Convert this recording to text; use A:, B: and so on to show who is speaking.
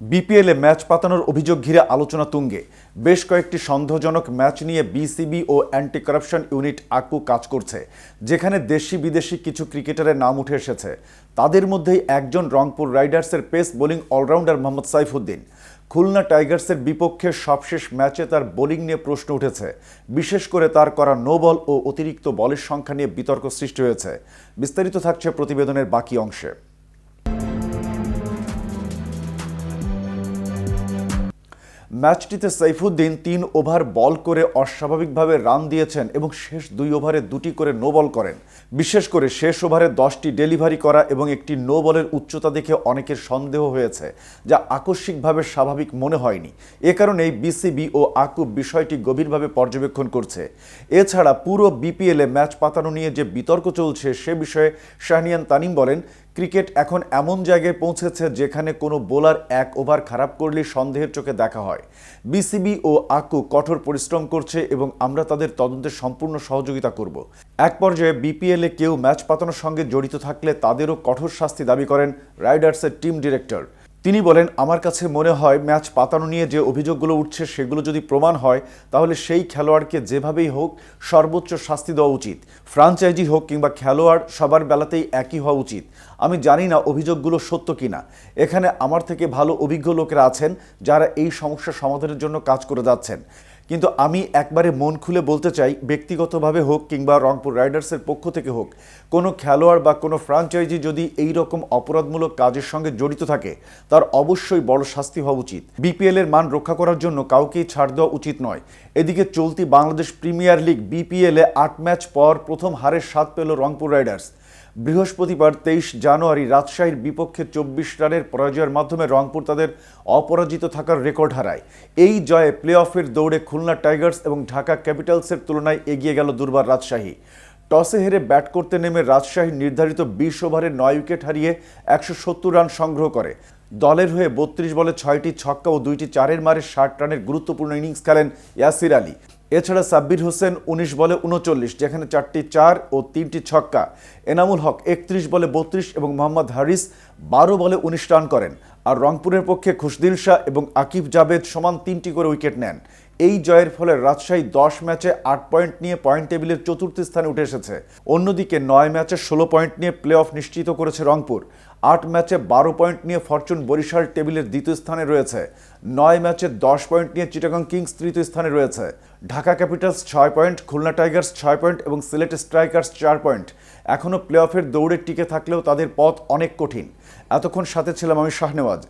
A: বিপিএলে ম্যাচ পাতানোর অভিযোগ ঘিরে আলোচনা তুঙ্গে। বেশ কয়েকটি সন্দেহজনক ম্যাচ নিয়ে বিসিবি ও অ্যান্টি কারাপশন ইউনিট আকু কাজ করছে, যেখানে দেশি বিদেশি কিছু ক্রিকেটারের নাম উঠে এসেছে। তাদের মধ্যেই একজন রংপুর রাইডার্সের pace bowling allrounder Mohammad Saifuddin. Khulna টাইগার্সের বিপক্ষে সবশেষ ম্যাচে তার বোলিং নিয়ে প্রশ্ন উঠেছে। বিশেষ করে তার করা নো বল ও অতিরিক্ত বলের সংখ্যা নিয়ে বিতর্ক সৃষ্টি হয়েছে। বিস্তারিত থাকছে প্রতিবেদনের বাকি অংশে। ম্যাচটিতে সাইফুদ্দিন তিন ওভার বল করে অস্বাভাবিকভাবে রান দিয়েছেন এবং শেষ দুই ওভারে দুটি করে নো বল করেন। বিশেষ করে শেষ ওভারে দশটি ডেলিভারি করা এবং একটি নো বলের উচ্চতা দেখে অনেকের সন্দেহ হয়েছে, যা আকস্মিকভাবে স্বাভাবিক মনে হয়নি। এ কারণেই বিসিবি ও আকুব বিষয়টি গভীরভাবে পর্যবেক্ষণ করছে। এছাড়া পুরো বিপিএলে ম্যাচ পাতানো নিয়ে যে বিতর্ক চলছে সে বিষয়ে শাহনিয়ান তানিম বলেন ক্রিকেট এখন এমন জায়গায় পৌঁছেছে যেখানে কোনো বোলার এক ওভার খারাপ করলে সন্দেহের চোখে দেখা হয়। বিসিবি ও আকু কঠোর পরিশ্রম করছে এবং আমরা তাদের তদন্তে সম্পূর্ণ সহযোগিতা করব। এক পর্যায়ে বিপিএলে কেউ ম্যাচ পাতানোর সঙ্গে জড়িত থাকলে তাদেরও কঠোর শাস্তি দাবি করেন রাইডার্সের টিম ডিরেক্টর। তিনি বলেন, আমার কাছে মনে হয় ম্যাচ পাতানো নিয়ে যে অভিযোগগুলো উঠছে সেগুলো যদি প্রমাণ হয়, তাহলে সেই খেলোয়াড়কে যেভাবেই হোক সর্বোচ্চ শাস্তি দেওয়া উচিত। ফ্রাঞ্চাইজি হোক কিংবা খেলোয়াড় সবার বেলাতেই একই হওয়া উচিত। আমি জানি না অভিযোগগুলো সত্য কিনা। এখানে আমার থেকে ভালো অভিজ্ঞ লোকেরা আছেন যারা এই সমস্যা সমাধানের জন্য কাজ করে যাচ্ছেন। কিন্তু আমি একবারে মন খুলে বলতে চাই, ব্যক্তিগতভাবে হোক কিংবা রংপুর রাইডার্সের পক্ষ থেকে হোক, কোনো খেলোয়াড় বা কোনো ফ্রাঞ্চাইজি যদি এই রকম অপরাধমূলক কাজের সঙ্গে জড়িত থাকে, তার অবশ্যই বড় শাস্তি হওয়া উচিত। বিপিএল এর মান রক্ষা করার জন্য কাউকেই ছাড় দেওয়া উচিত নয়। এদিকে চলতি বাংলাদেশ প্রিমিয়ার লিগ বিপিএল আট ম্যাচ পর প্রথম হারের স্বাদ পেল রংপুর রাইডার্স। বৃহস্পতিবার তেইশ জানুয়ারি রাজশাহীর বিপক্ষে চব্বিশ রানের পরাজয়ের মাধ্যমে রংপুর তাদের অপরাজিত থাকার রেকর্ড হারায়। এই জয়ে প্লে অফের দৌড়ে খুলনা টাইগার্স এবং ঢাকা ক্যাপিটালসের তুলনায় এগিয়ে গেল দুর্বার রাজশাহী। টসে হেরে ব্যাট করতে নেমে রাজশাহী নির্ধারিত বিশ ওভারে নয় উইকেট হারিয়ে একশো সত্তর রান সংগ্রহ করে। দলের হয়ে বত্রিশ বলে ছয়টি ছক্কা ও দুইটি চারের মারে ষাট রানের গুরুত্বপূর্ণ ইনিংস খেলেন ইয়াসির আলী। এছাড়া সাব্বির হোসেন উনিশ বলে উনচল্লিশ, যেখানে চারটি চার ও তিনটি ছক্কা। এনামুল হক একত্রিশ বলে বত্রিশ এবং মোহাম্মদ হারিস বারো বলে উনিশ রান করেন। আর রংপুরের পক্ষে খুশদিল শাহ এবং আকিব জাভেদ সমান তিনটি করে উইকেট নেন। এই জয়ের ফলে রাজশাহী দশ ম্যাচে আট পয়েন্ট নিয়ে পয়েন্ট টেবিলের চতুর্থ স্থানে উঠে এসেছে। অন্যদিকে নয় ম্যাচে ষোলো পয়েন্ট নিয়ে প্লে অফ নিশ্চিত করেছে রংপুর। আট ম্যাচে বারো পয়েন্ট নিয়ে ফরচুন বরিশাল টেবিলের দ্বিতীয় স্থানে রয়েছে। নয় ম্যাচে দশ পয়েন্ট নিয়ে চিটাগাং কিংস তৃতীয় স্থানে রয়েছে। ঢাকা ক্যাপিটালস ছয় পয়েন্ট, খুলনা টাইগার্স ছয় পয়েন্ট এবং সিলেট স্ট্রাইকার্স চার পয়েন্ট। এখনও প্লে অফের দৌড়ে টিকে থাকলেও তাদের পথ অনেক কঠিন। এতক্ষণ সাথে ছিলাম আমি শাহনেওয়াজ।